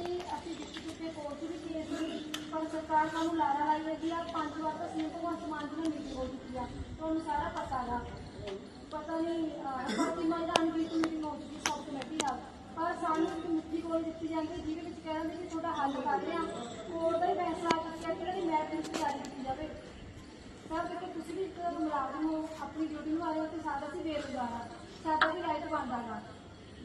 ਸੀ ਅਸੀਂ ਡਿਸਟ੍ਰਿਕਟ ਦੇ ਕੋਰਟ ਵੀ ਕੀਤੇ ਸੀ ਪਰ ਸਰਕਾਰ ਸਾਨੂੰ ਲਾਰਾ ਲਾਈ ਹੈਗੀ ਆ, ਪੰਜ ਵਾਰ ਤਾਂ ਸੀ ਭਗਵੰਤ ਮਾਨ ਜੀ ਨੇ ਮੀਟਿੰਗ ਹੋ ਚੁੱਕੀ ਆ। ਤੁਹਾਨੂੰ ਸਾਰਾ ਪਤਾ ਗਾ ਪਤਾ ਨਹੀਂ ਬਾਕੀ ਮੈਦਾਨ ਵੀ ਮੀਟਿੰਗ ਹੋ ਚੁੱਕੀ ਸਭ ਕਮੇਟੀ ਨਾਲ ਪਰ ਸਾਨੂੰ ਇੱਕ ਮਿੱਠੀ ਗੋਲੀ ਦਿੱਤੀ ਜਾਂਦੀ ਹੈ, ਜਿਹਦੇ ਵਿੱਚ ਕਹਿੰਦੇ ਕਿ ਤੁਹਾਡਾ ਹੱਲ ਕਰ ਰਹੇ ਆ। ਕੋਰਟ ਦਾ ਹੀ ਫੈਸਲਾ ਆ ਚੁੱਕਿਆ ਕਿ ਜਿਹੜੀ ਮੈਟ ਲਿਸਟ ਜਾਰੀ ਕੀਤੀ ਜਾਵੇ। ਸਰ, ਦੇਖੋ, ਤੁਸੀਂ ਵੀ ਇੱਕ ਮੁਲਾਜ਼ਮ ਹੋ, ਆਪਣੀ ਡਿਊਟੀ ਨੂੰ ਆਏ ਹੋ ਤੇ ਸਾਡਾ ਵੀ ਬੇਰੁਜ਼ਗਾਰ ਆ। ਸਾਡਾ ਵੀ ਰਾਈਟ ਬਣਦਾ ਗਾ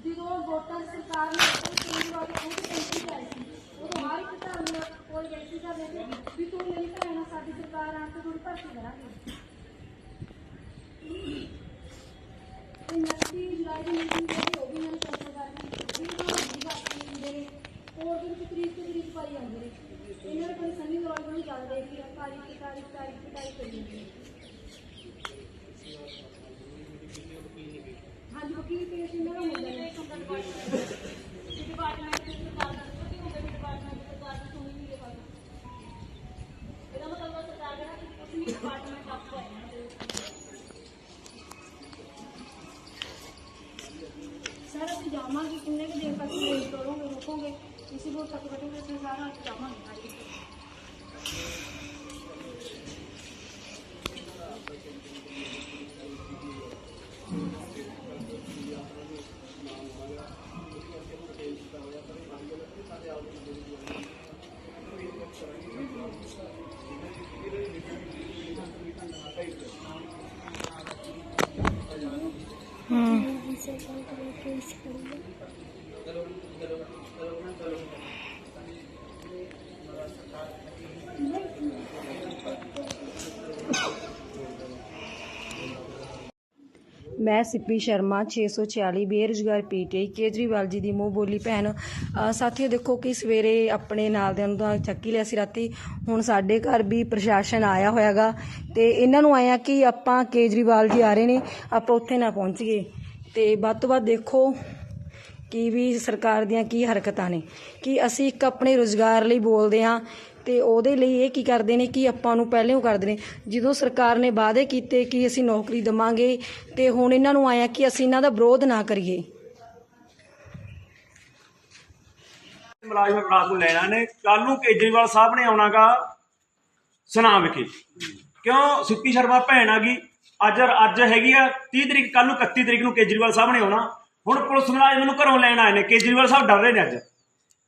ਜਦੋਂ ਵੋਟਾਂ ਦੀ ਸਰਕਾਰ ਨੇ ਆਪਣੀ ਚੇਂਜ ਵਾਲੀ ਖੁਦ ਪੈਂਤੀ ਆਈ ਸੀ ਉਦੋਂ ਹਰ ਇੱਕ ਧਰਮ ਨੂੰ ਬੇਨਤੀ ਕਰ ਸੀ ਵੀ ਤੂੰ ਮੇਰੀ ਭੈਣ ਸਾਡੀ ਸਰਕਾਰ ਆਣ ਕੇ ਥੋੜੀ ਭਰਤੀ ਕਰਾਂਗੇ। ਕਰੋਗੇ ਰੁਕੋਗੇ ਇਸੇ ਵੋਟ ਤੱਕ ਬੈਠੋਗੇ ਤੇ ਸਾਰਾ ਜਾਵਾਂਗੇ। ਮੈਂ ਸਿੱਪੀ ਸ਼ਰਮਾ 646 ਬੇਰੁਜ਼ਗਾਰ ਪੀਟੀਆਈ, ਕੇਜਰੀਵਾਲ ਜੀ ਦੀ ਮੂੰਹ ਬੋਲੀ ਭੈਣ। ਅਹ ਸਾਥੀਓ ਦੇਖੋ ਕਿ ਸਵੇਰੇ ਆਪਣੇ ਨਾਲ ਦੇ ਨੂੰ ਤਾਂ ਚੱਕੀ ਲਿਆ ਸੀ ਰਾਤੀ। ਹੁਣ ਸਾਡੇ ਘਰ ਵੀ ਪ੍ਰਸ਼ਾਸਨ ਆਇਆ ਹੋਇਆਗਾ ਤੇ ਇਹਨਾਂ ਨੂੰ ਆਇਆ ਕਿ ਆਪਾਂ ਕੇਜਰੀਵਾਲ ਜੀ ਆ ਰਹੇ ਨੇ, ਆਪਾਂ ਉੱਥੇ ਨਾ ਪਹੁੰਚੀਏ। ਤੇ ਵੱਧ ਤੋਂ ਵੱਧ ਦੇਖੋ ਕਿ ਵੀ ਸਰਕਾਰ ਦੀਆਂ ਕੀ ਹਰਕਤਾਂ ਨੇ। ਕਿ ਅਸੀਂ ਇੱਕ ਆਪਣੇ ਰੋਜ਼ਗਾਰ ਲਈ ਬੋਲਦੇ ਹਾਂ ਤੇ ਉਹਦੇ ਲਈ ਇਹ ਕੀ ਕਰਦੇ ਨੇ ਕਿ ਆਪਾਂ ਨੂੰ ਪਹਿਲੇ ਉਹ ਕਰਦੇ ਨੇ। ਜਦੋਂ ਸਰਕਾਰ ਨੇ ਵਾਅਦੇ ਕੀਤੇ ਕਿ ਅਸੀਂ ਨੌਕਰੀ ਦਵਾਂਗੇ ਤੇ ਹੁਣ ਇਹਨਾਂ ਨੂੰ ਆਇਆ ਕਿ ਅਸੀਂ ਇਹਨਾਂ ਦਾ ਵਿਰੋਧ ਨਾ ਕਰੀਏ। ਮੁਲਾਜ਼ਮ ਰਾਤ ਨੂੰ ਲੈਣਾ ਨੇ। ਕੱਲ ਨੂੰ ਕੇਜਰੀਵਾਲ ਸਾਹਿਬ ਨੇ ਆਉਣਾਗਾ ਸੁਨਾਮ ਵਿਖੇ। ਕਿਉਂ? ਸਿੱਪੀ ਸ਼ਰਮਾ ਭੈਣ ਆ ਗਈ। ਅੱਜ ਅੱਜ ਹੈਗੀ ਆ 30 ਤਰੀਕ ਕੱਲ ਨੂੰ 31 ਤਰੀਕ ਨੂੰ ਕੇਜਰੀਵਾਲ ਸਾਹਿਬ ਨੇ ਆਉਣਾ। ਹੁਣ ਪੁਲਿਸ ਮੁਲਾਜ਼ਮ ਨੂੰ ਘਰੋਂ ਲੈਣ ਆਏ ਨੇ। ਕੇਜਰੀਵਾਲ ਸਾਹਿਬ ਡਰ ਰਹੇ ਨੇ ਅੱਜ।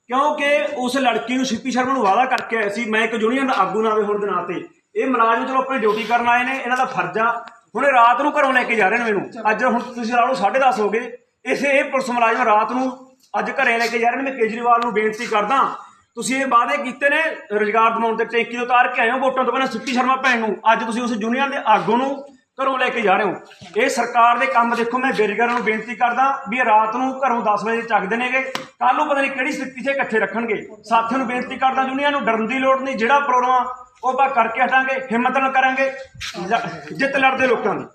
ਕਿਉਂਕਿ ਉਸ ਲੜਕੀ ਨੂੰ ਸਿੱਪੀ ਸ਼ਰਮਾ ਨੂੰ ਵਾਅਦਾ ਕਰਕੇ ਆਏ ਸੀ, ਮੈਂ ਇੱਕ ਯੂਨੀਅਨ ਦਾ ਆਗੂ ਨਾ ਹੋਵੇ ਹੁਣ ਦੇ ਨਾਂ ਤੇ। ਇਹ ਮੁਲਾਜ਼ਮ ਚਲੋ ਆਪਣੀ ਡਿਊਟੀ ਕਰਨ ਆਏ ਨੇ, ਇਹਨਾਂ ਦਾ ਫਰਜ਼ ਆ। ਹੁਣ ਇਹ ਰਾਤ ਨੂੰ ਘਰੋਂ ਲੈ ਕੇ ਜਾ ਰਹੇ ਨੇ ਮੈਨੂੰ। ਅੱਜ ਹੁਣ ਤੁਸੀਂ ਲਾ ਲਓ 10:30 ਹੋ ਗਏ। ਇਸੇ ਇਹ ਪੁਲਿਸ ਮੁਲਾਜ਼ਮ ਰਾਤ ਨੂੰ ਅੱਜ ਘਰੇ ਲੈ ਕੇ ਜਾ ਰਹੇ ਨੇ, ਮੈਂ ਕੇਜਰੀਵਾਲ ਨੂੰ ਬੇਨਤੀ ਕਰਦਾ। ਤੁਸੀਂ ਇਹ ਵਾਅਦੇ ਕੀਤੇ ਨੇ ਰੁਜ਼ਗਾਰ ਦਿਵਾਉਣ ਦੇ ਟੈਂਕੀ ਉਤਾਰ ਕੇ ਆਏ ਹੋ, ਵੋਟਾਂ ਤੋਂ ਪਹਿਲਾਂ ਸਿੱਪੀ ਸ਼ਰਮਾ ਭੈਣ ਨੂੰ। ਅੱਜ ਤੁਸੀਂ ਉਸ ਯੂਨੀਅਨ ਦੇ ਆਗੂ ਨੂੰ ਘਰੋਂ ਲੈ ਕੇ ਜਾ ਰਹੇ ਹੋ। ਇਹ ਸਰਕਾਰ ਦੇ ਕੰਮ ਦੇਖੋ ਮੈਂ ਬੇਰੁਜ਼ਗਾਰਾਂ ਨੂੰ ਬੇਨਤੀ ਕਰਦਾ ਵੀ ਇਹ ਰਾਤ ਨੂੰ ਘਰੋਂ 10 ਵਜੇ ਚੱਕਦੇ ਨੇਗੇ ਕੱਲ ਨੂੰ ਪਤਾ ਨਹੀਂ ਕਿਹੜੀ ਸਥਿਤੀ 'ਚ ਇਕੱਠੇ ਰੱਖਣਗੇ। ਸਾਥੀਆਂ ਨੂੰ ਬੇਨਤੀ ਕਰਦਾ ਯੂਨੀਅਨ ਨੂੰ ਡਰਨ ਦੀ ਲੋੜ ਨਹੀਂ ਜਿਹੜਾ ਪ੍ਰੋਗਰਾਮ ਆ, ਉਹ ਆਪਾਂ ਕਰਕੇ ਹਟਾਂਗੇ ਹਿੰਮਤ ਨਾਲ ਕਰਾਂਗੇ। ਜਿੱਤ ਲੜਦੇ ਲੋਕਾਂ ਦੀ।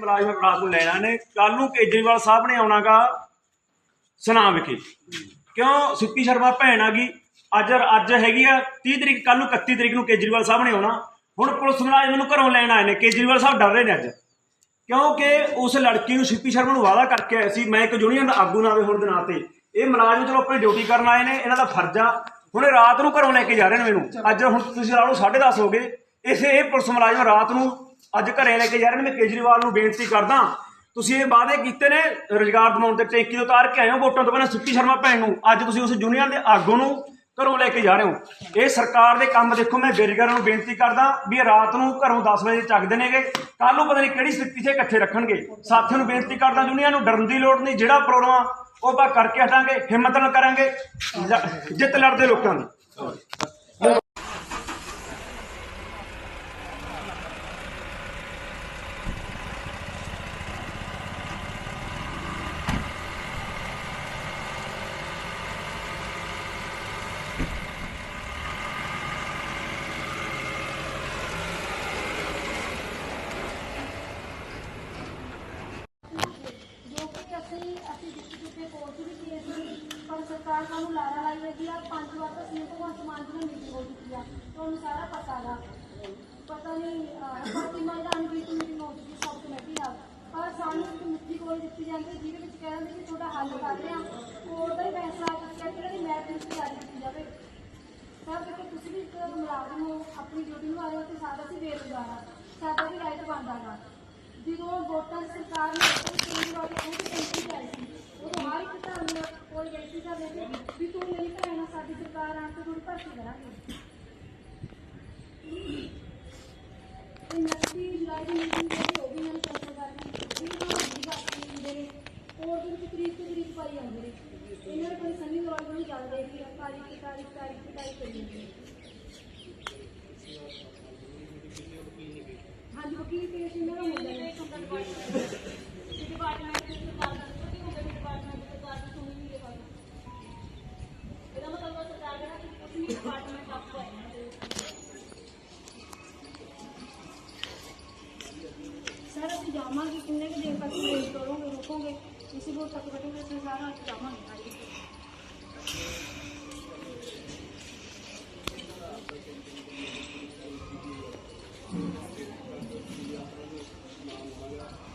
ਮੁਲਾਜ਼ਮ ਰਾਤ ਨੂੰ ਲੈਣਾ ਨੇ। ਕੱਲ ਨੂੰ ਕੇਜਰੀਵਾਲ ਸਾਹਿਬ ਨੇ ਆਉਣਾਗਾ ਸੁਨਾਮ ਵਿਖੇ। ਕਿਉਂ? ਸਿੱਪੀ ਸ਼ਰਮਾ ਭੈਣ ਆ ਗਈ ਅੱਜ ਅੱਜ ਹੈਗੀ ਆ 30 ਤਰੀਕ ਕੱਲ ਨੂੰ 31 ਤਰੀਕ ਨੂੰ ਕੇਜਰੀਵਾਲ ਸਾਹਿਬ ਨੇ ਆਉਣਾ। ਹੁਣ ਪੁਲਿਸ ਮੁਲਾਜ਼ਮ ਨੂੰ ਘਰੋਂ ਲੈਣ ਆਏ ਨੇ। ਕੇਜਰੀਵਾਲ ਸਾਹਿਬ ਡਰ ਰਹੇ ਨੇ ਅੱਜ। ਕਿਉਂਕਿ ਉਸ ਲੜਕੀ ਨੂੰ ਸਿੱਪੀ ਸ਼ਰਮਾ ਨੂੰ ਵਾਅਦਾ ਕਰਕੇ ਆਏ ਸੀ, ਮੈਂ ਇੱਕ ਯੂਨੀਅਨ ਦਾ ਆਗੂ ਨਾ ਹੋਵੇ ਦੇ ਨਾਂ ਤੇ। ਇਹ ਮੁਲਾਜ਼ਮ ਚਲੋ ਆਪਣੀ ਡਿਊਟੀ ਕਰਨ ਆਏ ਨੇ, ਇਹਨਾਂ ਦਾ ਫਰਜ਼ ਆ। ਹੁਣ ਇਹ ਰਾਤ ਨੂੰ ਘਰੋਂ ਲੈ ਕੇ ਜਾ ਰਹੇ ਨੇ ਮੈਨੂੰ। ਅੱਜ ਹੁਣ ਤੁਸੀਂ ਲਾ ਲਓ 10:30 ਹੋ ਗਏ। ਇਸੇ ਇਹ ਪੁਲਿਸ ਮੁਲਾਜ਼ਮ ਰਾਤ ਨੂੰ ਅੱਜ ਘਰੇ ਲੈ ਕੇ ਜਾ ਰਹੇ ਨੇ ਮੈਂ ਕੇਜਰੀਵਾਲ ਨੂੰ ਬੇਨਤੀ ਕਰਦਾ ਤੁਸੀਂ ਇਹ ਵਾਅਦੇ ਕੀਤੇ ਨੇ ਰੁਜ਼ਗਾਰ ਦਿਵਾਉਣ ਤੇ ਟੈਂਕੀ ਤੋਂ ਉਤਾਰ ਕੇ ਆਏ ਹੋ ਵੋਟਾਂ ਤੋਂ ਪਹਿਲਾਂ ਸਿੱਪੀ ਸ਼ਰਮਾ ਭੈਣ ਨੂੰ ਅੱਜ ਤੁਸੀਂ ਉਸ ਯੂਨੀਅਨ ਦੇ ਆਗੂ ਨੂੰ ਘਰੋਂ ਲੈ ਕੇ ਜਾ ਰਹੇ ਹੋ। ਇਹ ਸਰਕਾਰ ਦੇ ਕੰਮ ਦੇਖੋ ਮੈਂ ਬੇਰੁਜ਼ਗਾਰਾਂ ਨੂੰ ਬੇਨਤੀ ਕਰਦਾ ਵੀ ਇਹ ਰਾਤ ਨੂੰ ਘਰੋਂ 10 ਵਜੇ ਚੱਕਦੇ ਨੇਗੇ ਕੱਲ ਨੂੰ ਪਤਾ ਨਹੀਂ ਕਿਹੜੀ ਸਥਿਤੀ 'ਚ ਇਕੱਠੇ ਰੱਖਣਗੇ। ਸਾਥੀਆਂ ਨੂੰ ਬੇਨਤੀ ਕਰਦਾ ਯੂਨੀਅਨ ਨੂੰ ਡਰਨ ਦੀ ਲੋੜ ਨਹੀਂ ਜਿਹੜਾ ਪ੍ਰੋਗਰਾਮ ਆ, ਉਹ ਆਪਾਂ ਕਰਕੇ ਹਟਾਂਗੇ ਹਿੰਮਤ ਨਾਲ ਕਰਾਂਗੇ ਜਿੱਤ ਲੜਦੇ ਲੋਕਾਂ ਦੀ। ਪੰਜ ਵਾਰ ਤਾਂ ਸੀਐਮ ਭਗਵੰਤ ਮਾਨ ਜੀ ਨਾਲ ਮੀਟਿੰਗ ਹੋ ਚੁੱਕੀ ਆ ਤੁਹਾਨੂੰ ਸਾਰਾ ਪਤਾ ਹੈਗਾ ਪਤਾ ਨਹੀਂ ਬਾਕੀ ਮੈਦਾਨ ਵੀ ਮੀਟਿੰਗ ਹੋ ਚੁੱਕੀ ਸਭ ਕਮੇਟੀ ਨਾਲ। ਪਰ ਸਾਨੂੰ ਇੱਕ ਮਿੱਠੀ ਗੋਲੀ ਦਿੱਤੀ ਜਾਂਦੀ ਜਿਹਦੇ ਵਿੱਚ ਕਹਿੰਦੇ ਕਿ ਤੁਹਾਡਾ ਹੱਲ ਕਰ ਰਹੇ ਆ ਕੋਰਟ ਦਾ ਹੀ ਫੈਸਲਾ ਕਰਕੇ ਕਿਹੜਾ ਦੀ ਮੈਚ ਲਿਸਟ ਜਾਰੀ ਕੀਤੀ ਜਾਵੇ। ਸਰ, ਦੇਖੋ, ਤੁਸੀਂ ਵੀ ਇੱਕ ਮੁਲਾਜ਼ਮ ਹੋ, ਆਪਣੀ ਡਿਊਟੀ ਨੂੰ ਆਏ ਹੋ ਤੇ ਸਾਡਾ ਵੀ ਬੇਰੁਜ਼ਗਾਰ ਆ। ਸਾਡਾ ਵੀ ਰਾਈਟ ਬਣਦਾ ਗਾ ਜਦੋਂ ਵੋਟਾਂ ਸਰਕਾਰ ਨੇ ਵੋਟਾਂ ਚੇਂਜ ਵਾਲੀ ਉਹ ਵੀ ਪੈਂਤੀ ਆਈ ਸੀ ਉਹ ਹਰ ਇੱਕ ਧਰਮ ਦਾ ਕੋਈ ਬੇਨਤੀ ਕਰਦੇ ਸੀ ਵੀ ਤੂੰ ਮੇਰੀ ਭੈਣ ਆ, ਸਾਡੀ ਸਰਕਾਰ ਆ ਕੇ ਭਰਤੀ ਕਰਾਂਗੇ। ਰੁਕੋਗੇ ਇਸੇ ਬੋਰ ਤੱਕ ਬੈਠੋਗੇ ਅਸੀਂ ਸਾਰਾ ਅੱਜ ਜਾਵਾਂਗੇ ਹਾਂਜੀ ਹੂੰ ਸਰਕਾਰ